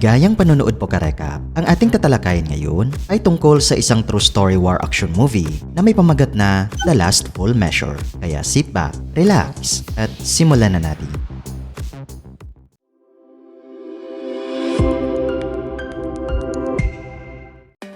Maligayang panonood po karekap. Ang ating tatalakayin ngayon ay tungkol sa isang true story war action movie na may pamagat na The Last Full Measure. Kaya sit back, relax, at simulan na natin.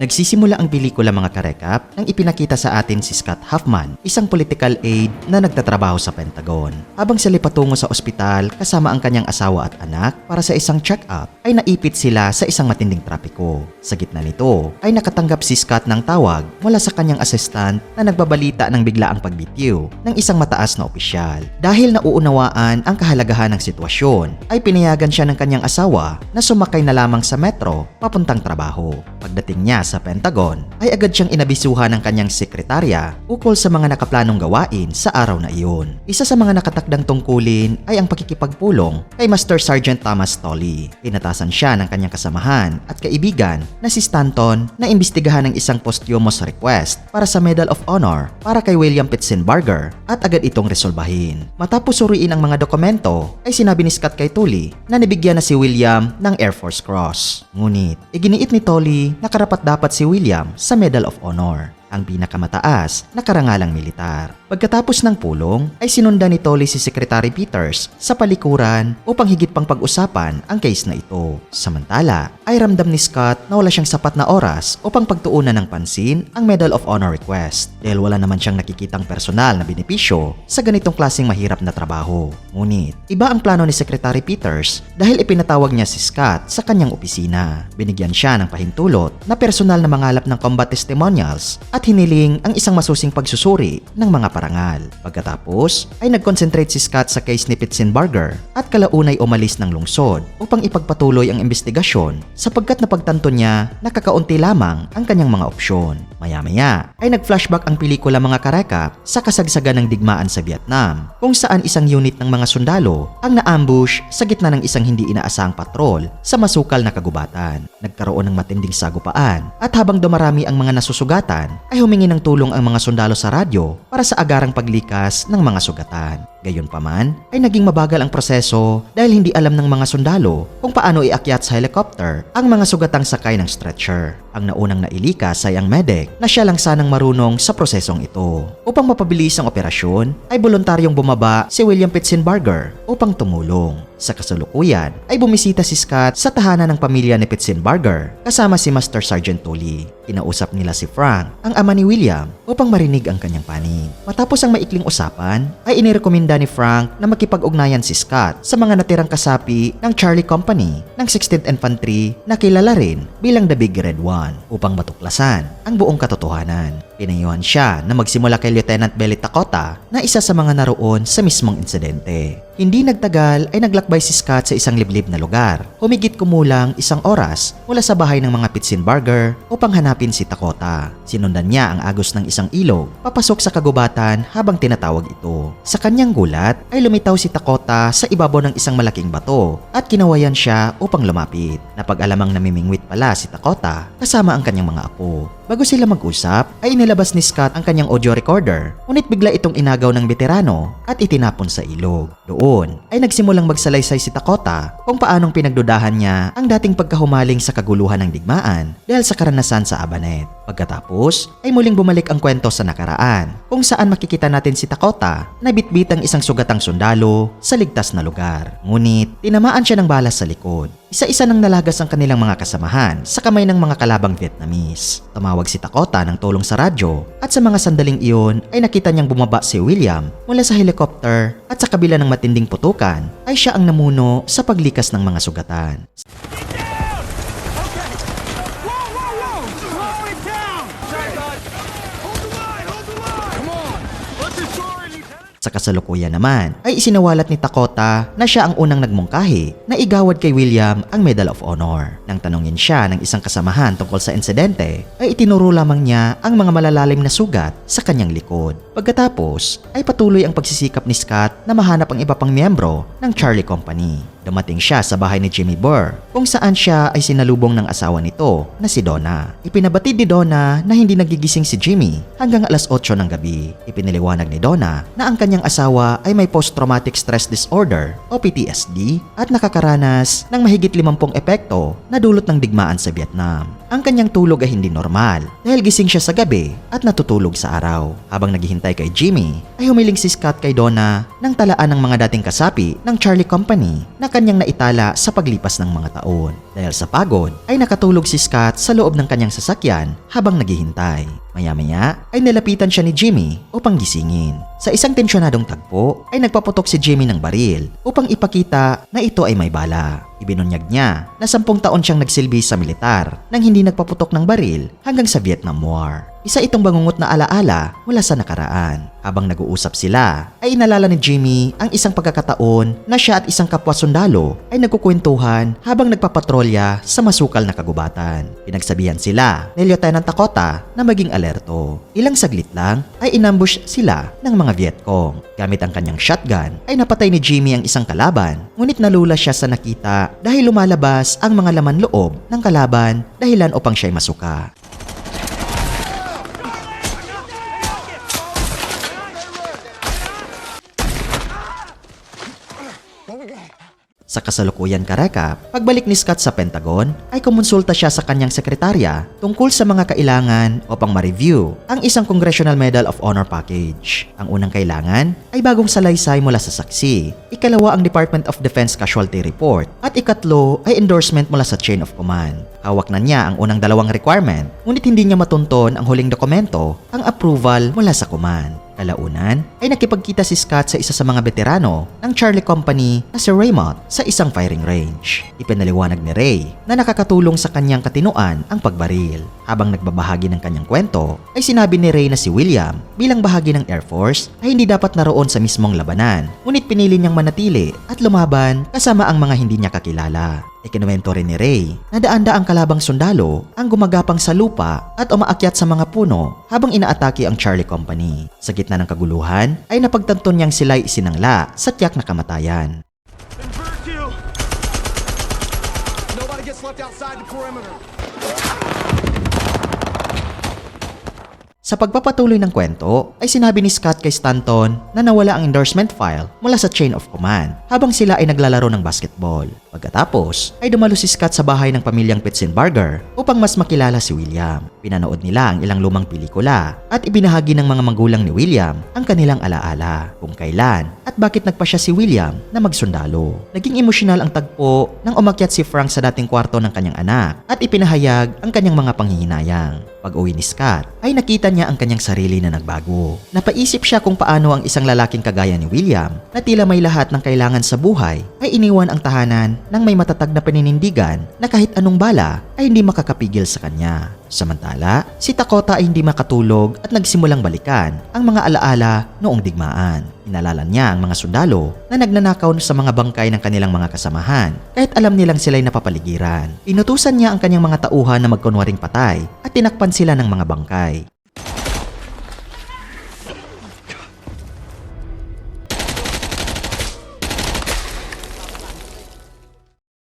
Nagsisimula ang pelikula mga karekap nang ipinakita sa atin si Scott Huffman, isang political aide na nagtatrabaho sa Pentagon. Habang sila patungo sa ospital kasama ang kanyang asawa at anak para sa isang check-up, ay naipit sila sa isang matinding trapiko. Sa gitna nito, ay nakatanggap si Scott ng tawag mula sa kanyang assistant na nagbabalita ng biglaang pagbitiw ng isang mataas na opisyal. Dahil nauunawaan ang kahalagahan ng sitwasyon, ay pinayagan siya ng kanyang asawa na sumakay na lamang sa metro papuntang trabaho. Pagdating niya sa Pentagon, ay agad siyang inabisuhan ng kanyang sekretarya ukol sa mga nakaplanong gawain sa araw na iyon. Isa sa mga nakatakdang tungkulin ay ang pakikipagpulong kay Master Sergeant Thomas Tolley. Inatasan siya ng kanyang kasamahan at kaibigan na si Stanton na imbestigahan ng isang posthumous request para sa Medal of Honor para kay William Pitsenbarger at agad itong resolbahin. Matapos suriin ang mga dokumento, ay sinabi ni Scott kay Tully na nabigyan na si William ng Air Force Cross. Ngunit, iginiit ni Tully na karapat dapat si William sa Medal of Honor ang pinakamataas na karangalang militar. Pagkatapos ng pulong, ay sinundan ni Tolly si Secretary Peters sa palikuran upang higit pang pag-usapan ang case na ito. Samantala, ay ramdam ni Scott na wala siyang sapat na oras upang pagtuunan ng pansin ang Medal of Honor request dahil wala naman siyang nakikitang personal na benepisyo sa ganitong klaseng mahirap na trabaho. Ngunit, iba ang plano ni Secretary Peters dahil ipinatawag niya si Scott sa kanyang opisina. Binigyan siya ng pahintulot na personal na mangalap ng combat testimonials at hiniling ang isang masusing pagsusuri ng mga parangal. Pagkatapos ay nag-concentrate si Scott sa case ni Pitsenbarger at kalaunay umalis ng lungsod upang ipagpatuloy ang investigasyon sapagkat napagtanto niya na kakaunti lamang ang kanyang mga opsyon. Maya-maya ay nag-flashback ang pelikula mga karekap sa kasagsagan ng digmaan sa Vietnam kung saan isang unit ng mga sundalo ang naambush sa gitna ng isang hindi inaasahang patrol sa masukal na kagubatan. Nagkaroon ng matinding sagupaan at habang dumarami ang mga nasusugatan ay humingi ng tulong ang mga sundalo sa radyo para sa agarang paglikas ng mga sugatan. Gayunpaman, ay naging mabagal ang proseso dahil hindi alam ng mga sundalo kung paano iakyat sa helicopter ang mga sugatang sakay ng stretcher. Ang naunang nailikas ay ang medic na siya lang sanang marunong sa prosesong ito. Upang mapabilis ang operasyon, ay voluntaryong bumaba si William Pitsenbarger upang tumulong. Sa kasulukuyan, ay bumisita si Scott sa tahanan ng pamilya ni Pitsenbarger kasama si Master Sergeant Tully. Kinausap nila si Frank, ang ama ni William, upang marinig ang kanyang panig. Matapos ang maikling usapan, ay inirekomenda ni Frank na makipag-ugnayan si Scott sa mga natirang kasapi ng Charlie Company ng 16th Infantry na kilala rin bilang The Big Red One upang matuklasan ang buong katotohanan. Pinayuhan siya na magsimula kay Lieutenant Belly Takota na isa sa mga naroon sa mismong insidente. Hindi nagtagal ay naglakbay si Scott sa isang liblib na lugar. Humigit kumulang isang oras mula sa bahay ng mga Pitsenbarger upang hanapin si Takota. Sinundan niya ang agos ng isang ilog papasok sa kagubatan habang tinatawag ito. Sa kanyang gulat ay lumitaw si Takota sa ibabaw ng isang malaking bato at kinawayan siya upang lumapit. Napag-alamang namimingwit pala si Takota kasama ang kanyang mga apo. Bago sila mag-usap, ay inilabas ni Scott ang kanyang audio recorder. Ngunit bigla itong inagaw ng veterano at itinapon sa ilog. Doon ay nagsimulang magsalaysay si Takota kung paanong pinagdudahan niya ang dating pagkahumaling sa kaguluhan ng digmaan dahil sa karanasan sa Abanet. Pagkatapos ay muling bumalik ang kwento sa nakaraan kung saan makikita natin si Takota na bitbit ang isang sugatang sundalo sa ligtas na lugar. Ngunit tinamaan siya ng balas sa likod. Isa-isa nang nalagas ang kanilang mga kasamahan sa kamay ng mga kalabang Vietnamese. Tumawag si Takota ng tulong sa radyo at sa mga sandaling iyon ay nakita niyang bumaba si William mula sa helicopter at sa kabila ng matinding putukan ay siya ang namuno sa paglikas ng mga sugatan. Sa kasalukuyan naman ay isinawalat ni Takota na siya ang unang nagmungkahi na igawad kay William ang Medal of Honor. Nang tanungin siya ng isang kasamahan tungkol sa insidente, ay itinuro lamang niya ang mga malalalim na sugat sa kanyang likod. Pagkatapos ay patuloy ang pagsisikap ni Scott na mahanap ang iba pang miyembro ng Charlie Company. Dumating siya sa bahay ni Jimmy Burr kung saan siya ay sinalubong ng asawa nito na si Donna. Ipinabatid ni Donna na hindi nagigising si Jimmy hanggang alas 8 ng gabi. Ipiniliwanag ni Donna na ang kanyang asawa ay may post-traumatic stress disorder o PTSD at nakakaranas ng mahigit 50 epekto na dulot ng digmaan sa Vietnam. Ang kanyang tulog ay hindi normal dahil gising siya sa gabi at natutulog sa araw. Habang naghihintay kay Jimmy, ay humiling si Scott kay Donna ng talaan ng mga dating kasapi ng Charlie Company na kanyang naitala sa paglipas ng mga taon. Dahil sa pagod, ay nakatulog si Scott sa loob ng kanyang sasakyan habang naghihintay. Maya-maya ay nilapitan siya ni Jimmy upang gisingin. Sa isang tensyonadong tagpo ay nagpaputok si Jimmy ng baril upang ipakita na ito ay may bala. Ibinunyag niya na sampung taon siyang nagsilbi sa militar nang hindi nagpaputok ng baril hanggang sa Vietnam War. Isa itong bangungot na alaala mula sa nakaraan. Habang nag-uusap sila, ay inalala ni Jimmy ang isang pagkakataon na siya at isang kapwa sundalo ay nagkukwentuhan habang nagpapatrolya sa masukal na kagubatan. Pinagsabihan sila ni Lieutenant Takota na maging alerto. Ilang saglit lang ay inambush sila ng mga Vietcong. Gamit ang kanyang shotgun ay napatay ni Jimmy ang isang kalaban ngunit nalula siya sa nakita dahil lumalabas ang mga laman loob ng kalaban dahilan upang siya'y masuka. Sa kasalukuyan karekap, pagbalik ni Scott sa Pentagon, ay kumonsulta siya sa kanyang sekretarya tungkol sa mga kailangan upang ma-review ang isang Congressional Medal of Honor package. Ang unang kailangan ay bagong salaysay mula sa saksi, ikalawa ang Department of Defense Casualty Report, at ikatlo ay endorsement mula sa Chain of Command. Hawak na niya ang unang dalawang requirement, ngunit hindi niya matunton ang huling dokumento, ang approval mula sa command. Kalaunan ay nakipagkita si Scott sa isa sa mga veterano ng Charlie Company na si Raymond sa isang firing range. Ipinaliwanag ni Ray na nakakatulong sa kanyang katinuan ang pagbaril. Habang nagbabahagi ng kanyang kwento, ay sinabi ni Ray na si William bilang bahagi ng Air Force ay hindi dapat naroon sa mismong labanan, ngunit pinili niyang manatili at lumaban kasama ang mga hindi niya kakilala. Ikinuwento rin ni Ray na daan-daang kalabang sundalo ang gumagapang sa lupa at umaakyat sa mga puno habang inaatake ang Charlie Company. Sa gitna ng kaguluhan ay napagtanto niyang sila'y isinangla sa tiyak na kamatayan. Nobody gets left outside the perimeter. Sa pagpapatuloy ng kwento, ay sinabi ni Scott kay Stanton na nawala ang endorsement file mula sa chain of command habang sila ay naglalaro ng basketball. Pagkatapos, ay dumalo si Scott sa bahay ng pamilyang Pitzenbarger upang mas makilala si William. Pinanood nila ang ilang lumang pelikula at ibinahagi ng mga magulang ni William ang kanilang alaala kung kailan at bakit nagpa siya si William na magsundalo. Naging emosyonal ang tagpo nang umakyat si Frank sa dating kwarto ng kanyang anak at ipinahayag ang kanyang mga panghihinayang. Pag uwi ni Scott, ay nakita niya ang kanyang sarili na nagbago. Napaisip siya kung paano ang isang lalaking kagaya ni William na tila may lahat ng kailangan sa buhay ay iniwan ang tahanan ng may matatag na paninindigan na kahit anong bala ay hindi makakapigil sa kanya. Samantala, si Takota ay hindi makatulog at nagsimulang balikan ang mga alaala noong digmaan. Inalala niya ang mga sundalo na nagnanakaw sa mga bangkay ng kanilang mga kasamahan kahit alam nilang sila'y napapaligiran. Inutusan niya ang kanyang mga tauhan na magkunwaring patay at tinakpan sila ng mga bangkay.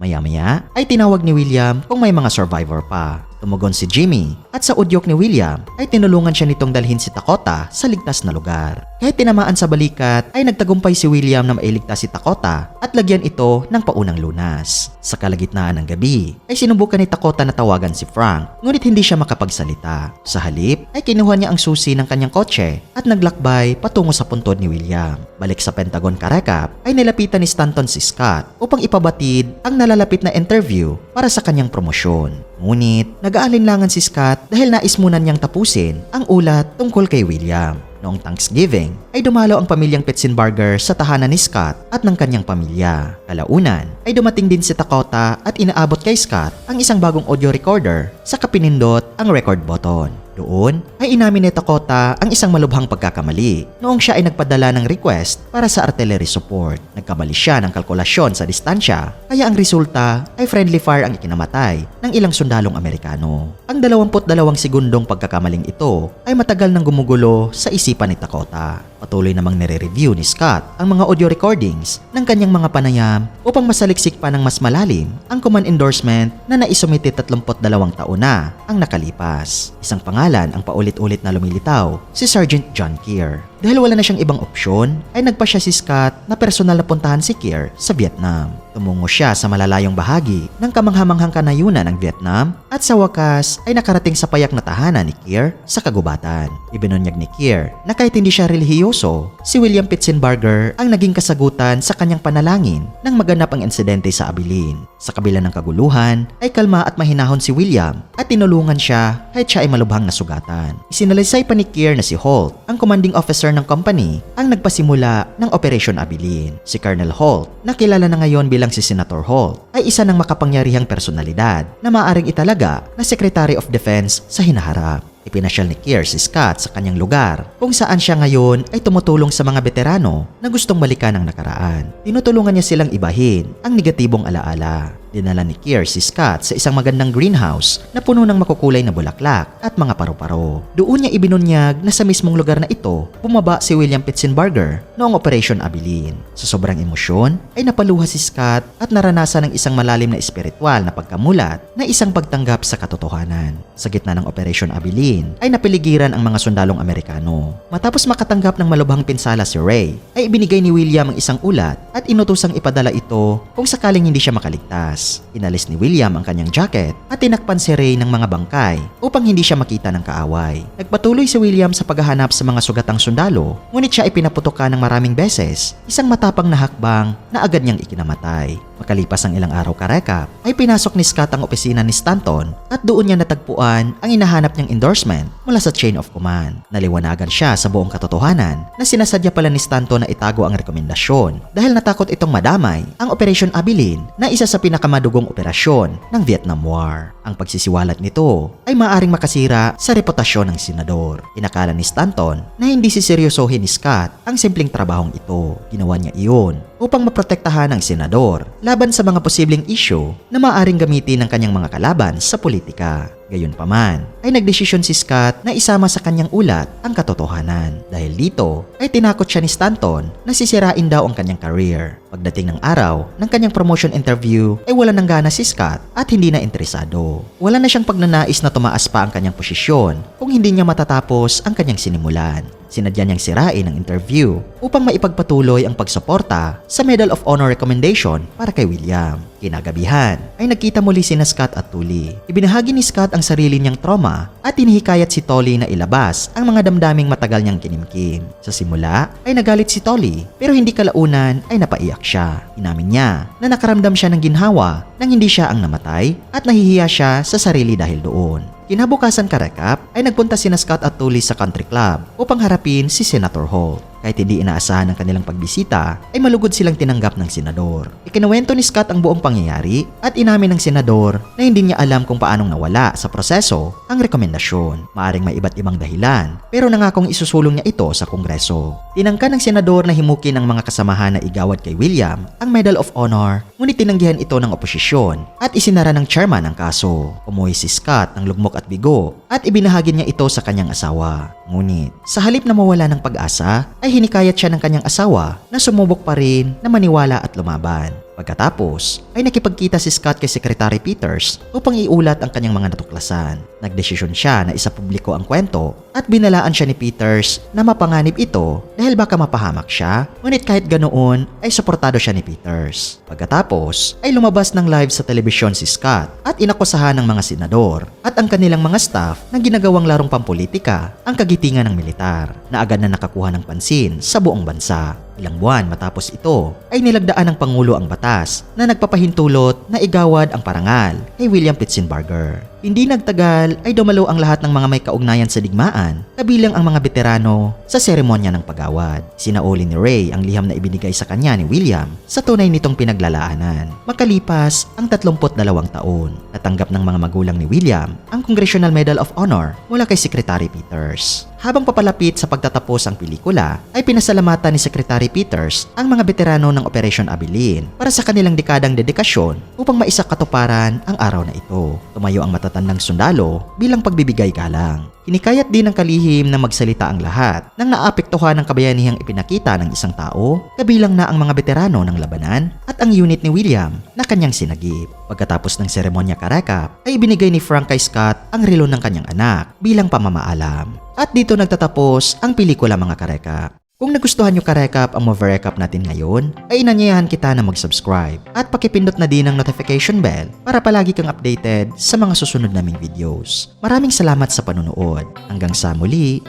Maya-maya ay tinawag ni William kung may mga survivor pa. Tumugon si Jimmy at sa udyok ni William ay tinulungan siya nitong dalhin si Dakota sa ligtas na lugar. Kahit tinamaan sa balikat ay nagtagumpay si William na mailigtas si Dakota at lagyan ito ng paunang lunas. Sa kalagitnaan ng gabi ay sinubukan ni Dakota na tawagan si Frank ngunit hindi siya makapagsalita. Sa halip ay kinuha niya ang susi ng kanyang kotse at naglakbay patungo sa puntod ni William. Balik sa Pentagon Karekap ay nilapitan ni Stanton si Scott upang ipabatid ang nalalapit na interview para sa kanyang promosyon. Ngunit, nag-aalinlangan si Scott dahil nais muna niyang tapusin ang ulat tungkol kay William. Noong Thanksgiving, ay dumalo ang pamilyang Pitzenbarger sa tahanan ni Scott at ng kanyang pamilya. Kalaunan, ay dumating din si Dakota at inaabot kay Scott ang isang bagong audio recorder sa kapinindot ang record button. Doon ay inamin ni Dakota ang isang malubhang pagkakamali noong siya ay nagpadala ng request para sa artillery support. Nagkamali siya ng kalkulasyon sa distansya kaya ang resulta ay friendly fire ang ikinamatay ng ilang sundalong Amerikano. Ang 22 segundong pagkakamaling ito ay matagal nang gumugulo sa isipan ni Dakota. Patuloy namang nire-review ni Scott ang mga audio recordings ng kanyang mga panayam upang masaliksik pa ng mas malalim ang command endorsement na naisumiti 32 taon na ang nakalipas. Isang pangalan ang paulit-ulit na lumilitaw, si Sergeant John Keir. Dahil wala na siyang ibang opsyon, ay nagpa siya si Scott na personal na puntahan si Keir sa Vietnam. Tumungo siya sa malalayong bahagi ng kamanghamanghang kanayunan ng Vietnam at sa wakas ay nakarating sa payak na tahanan ni Keir sa kagubatan. Ibinunyag ni Keir na kahit hindi siya relihiyoso, si William Pitzenbarger ang naging kasagutan sa kanyang panalangin nang maganap ang insidente sa Abilin. Sa kabila ng kaguluhan, ay kalma at mahinahon si William at tinulungan siya kahit siya ay malubhang nasugatan. Isinalaysay pa ni Keir na si Holt, ang commanding officer ng company, ang nagpasimula ng Operation Abilin. Si Colonel Holt, na kilala na ngayon bilang si Senator Holt, ay isa ng makapangyarihang personalidad na maaring italaga na Secretary of Defense sa hinaharap. Ipinasyal ni Keir si Scott sa kanyang lugar kung saan siya ngayon ay tumutulong sa mga veterano na gustong balikan ang nakaraan. Tinutulungan niya silang ibahin ang negatibong alaala. Dinala ni Keir si Scott sa isang magandang greenhouse na puno ng makukulay na bulaklak at mga paru-paro. Doon niya ibinunyag na sa mismong lugar na ito, bumaba si William Pitzenbarger noong Operation Abilin. Sa sobrang emosyon, ay napaluha si Scott at naranasan ng isang malalim na espiritual na pagkamulat na isang pagtanggap sa katotohanan. Sa gitna ng Operation Abilin, ay napiligiran ang mga sundalong Amerikano. Matapos makatanggap ng malubhang pinsala si Ray, ay ibinigay ni William ang isang ulat at inutusang ipadala ito kung sakaling hindi siya makaligtas. Inalis ni William ang kanyang jacket at tinakpan si Ray ng mga bangkay upang hindi siya makita ng kaaway. Nagpatuloy si William sa paghahanap sa mga sugatang sundalo, ngunit siya ay pinaputokan ng maraming beses, isang matapang na hakbang na agad niyang ikinamatay. Makalipas ang ilang araw karekap, ay pinasok ni Scott ang opisina ni Stanton at doon niya natagpuan ang hinahanap niyang endorsement mula sa chain of command. Naliwanagan siya sa buong katotohanan na sinasadya pala ni Stanton na itago ang rekomendasyon dahil natakot itong madamay ang Operation Abilin na isa sa pinakamadugong operasyon ng Vietnam War. Ang pagsisiwalat nito ay maaring makasira sa reputasyon ng senador. Inakala ni Stanton na hindi siseryosohin ni Scott ang simpleng trabahong ito. Ginawa niya iyon upang maprotektahan ang senador laban sa mga posibleng issue na maaring gamitin ng kanyang mga kalaban sa politika. Gayunpaman, ay nagdesisyon si Scott na isama sa kanyang ulat ang katotohanan. Dahil dito, ay tinakot siya ni Stanton na sisirain daw ang kanyang career. Pagdating ng araw ng kanyang promotion interview, ay wala nang gana si Scott at hindi na interesado. Wala na siyang pagnanais na tumaas pa ang kanyang posisyon kung hindi niya matatapos ang kanyang sinimulan. Sinadya niyang sirain ang interview upang maipagpatuloy ang pagsuporta sa Medal of Honor recommendation para kay William. Kinagabihan ay nagkita muli sina Scott at Tully. Ibinahagi ni Scott ang sarili niyang trauma at inihikayat si Tolly na ilabas ang mga damdaming matagal niyang kinimkim. Sa simula ay nagalit si Tolly pero hindi kalaunan ay napaiyak siya. Inamin niya na nakaramdam siya ng ginhawa nang hindi siya ang namatay at nahihiya siya sa sarili dahil doon. Kinabukasan karekap ay nagpunta sina Scott at Tully sa country club upang harapin si Senator Holt. Kahit hindi inaasahan ng kanilang pagbisita, ay malugod silang tinanggap ng senador. Ikinuwento ni Scott ang buong pangyayari at inamin ng senador na hindi niya alam kung paanong nawala sa proseso ang rekomendasyon. Maaring may iba't ibang dahilan, pero nangakong isusulong niya ito sa kongreso. Tinangka ng senador na himukin ang mga kasamahan na igawad kay William ang Medal of Honor, ngunit tinanggihan ito ng oposisyon at isinara ng chairman ang kaso. Umuwi si Scott ng lugmok at bigo at ibinahagi niya ito sa kanyang asawa. Ngunit, sa halip na mawala ng pag-asa, ay hinikayat siya ng kanyang asawa na sumubok pa rin na maniwala at lumaban. Pagkatapos, ay nakipagkita si Scott kay Secretary Peters upang iulat ang kanyang mga natuklasan. Nagdesisyon siya na isapubliko ang kwento at binalaan siya ni Peters na mapanganib ito dahil baka mapahamak siya, ngunit kahit ganoon ay suportado siya ni Peters. Pagkatapos, ay lumabas ng live sa telebisyon si Scott at inakusahan ng mga senador at ang kanilang mga staff na ginagawang larong pampolitika ang kagitingan ng militar na agad na nakakuha ng pansin sa buong bansa. Ilang buwan matapos ito ay nilagdaan ng Pangulo ang batas na nagpapahintulot na igawad ang parangal kay William Pitzenbarger. Hindi nagtagal ay dumalo ang lahat ng mga may kaugnayan sa digmaan, kabilang ang mga veterano sa seremonya ng pagawad. Sinauli ni Ray ang liham na ibinigay sa kanya ni William sa tunay nitong pinaglalaanan. Makalipas ang 32 taon, natanggap ng mga magulang ni William ang Congressional Medal of Honor mula kay Secretary Peters. Habang papalapit sa pagtatapos ang pelikula, ay pinasalamatan ni Secretary Peters ang mga veterano ng Operation Abilin para sa kanilang dekadang dedikasyon upang maisak katuparan ang araw na ito. Tumayo ang matatandang sundalo bilang pagbibigay galang. Hinikayat din ng kalihim na magsalita ang lahat nang naapektuhan ng kabayanihang ipinakita ng isang tao, kabilang na ang mga veterano ng labanan at ang unit ni William na kanyang sinagip. Pagkatapos ng seremonya karekap, ay ibinigay ni Frank kay Scott ang relo ng kanyang anak bilang pamamaalam. At dito nagtatapos ang pelikula mga karekap. Kung nagustuhan nyo karekap ang movie recap natin ngayon, ay inanyayahan kita na mag-subscribe at pakipindot na din ang notification bell para palagi kang updated sa mga susunod naming videos. Maraming salamat sa panunood. Hanggang sa muli,